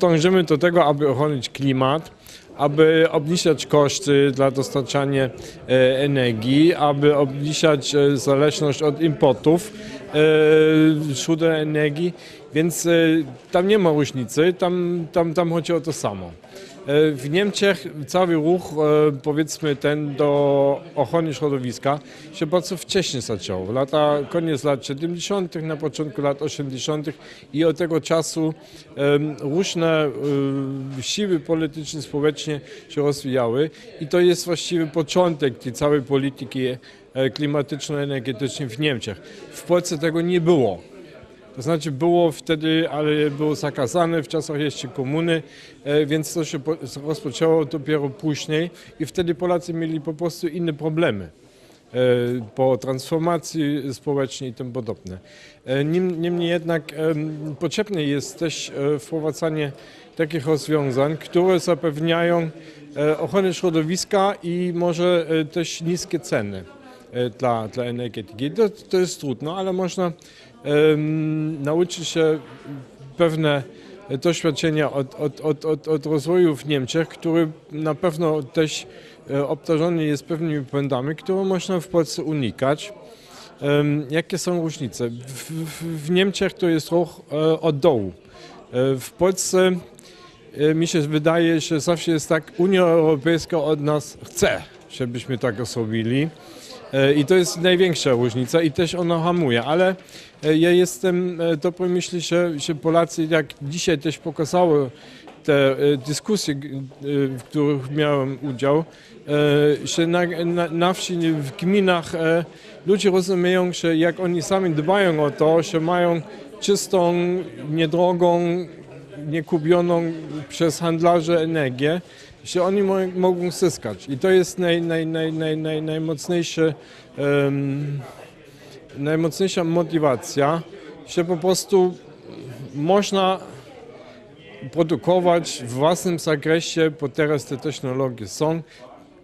Dążymy do tego, aby ochronić klimat, aby obniżać koszty dla dostarczania e, energii, aby obniżać e, zależność od importów e, źródeł energii, więc e, tam nie ma różnicy, tam, tam, tam chodzi o to samo. E, W Niemczech cały ruch, e, powiedzmy ten do ochrony środowiska, się bardzo wcześnie zaczął. W lata, koniec lat 70., na początku lat 80. i od tego czasu różne siły polityczne, społeczne się rozwijały i to jest właściwy początek tej całej polityki klimatyczno-energetycznej w Niemczech. W Polsce tego nie było. To znaczy było wtedy, ale było zakazane w czasach jeszcze komuny, e, więc to się po- rozpoczęło dopiero później i wtedy Polacy mieli po prostu inne problemy e, po transformacji społecznej i tym podobne. E, Niemniej jednak potrzebne jest też wprowadzanie takich rozwiązań, które zapewniają ochronę środowiska i może też niskie ceny dla, dla energetyki. To, to jest trudno, ale można em, nauczyć się pewne doświadczenia od, od, od, od, od rozwoju w Niemczech, który na pewno też e, obdarzony jest pewnymi błędami, które można w Polsce unikać. Jakie są różnice? W, w, w Niemczech to jest ruch e, od dołu. E, W Polsce e, mi się wydaje, że zawsze jest tak, Unia Europejska od nas chce, żebyśmy tak zrobili. E, I to jest największa różnica i też ona hamuje, ale e, ja jestem e, dobrej myśli, że, że Polacy, jak dzisiaj też pokazały te dyskusje, w których miałem udział, że na, na, na wsi, w gminach ludzie rozumieją, że jak oni sami dbają o to, że mają czystą, niedrogą, niekupioną przez handlarzy energię, że oni mo mogą zyskać. I to jest naj, naj, naj, naj, naj, em, najmocniejsza motywacja, że po prostu można produkować w własnym zakresie, bo teraz te technologie są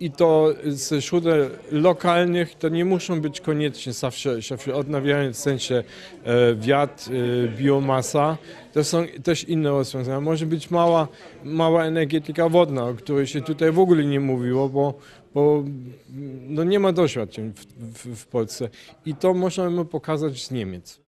i to ze źródeł lokalnych to nie muszą być koniecznie zawsze, zawsze odnawialne w sensie e, wiatr, e, biomasa. To są też inne rozwiązania. Może być mała, mała energetyka wodna, o której się tutaj w ogóle nie mówiło, bo, bo no nie ma doświadczeń w, w, w Polsce. I to możemy pokazać z Niemiec.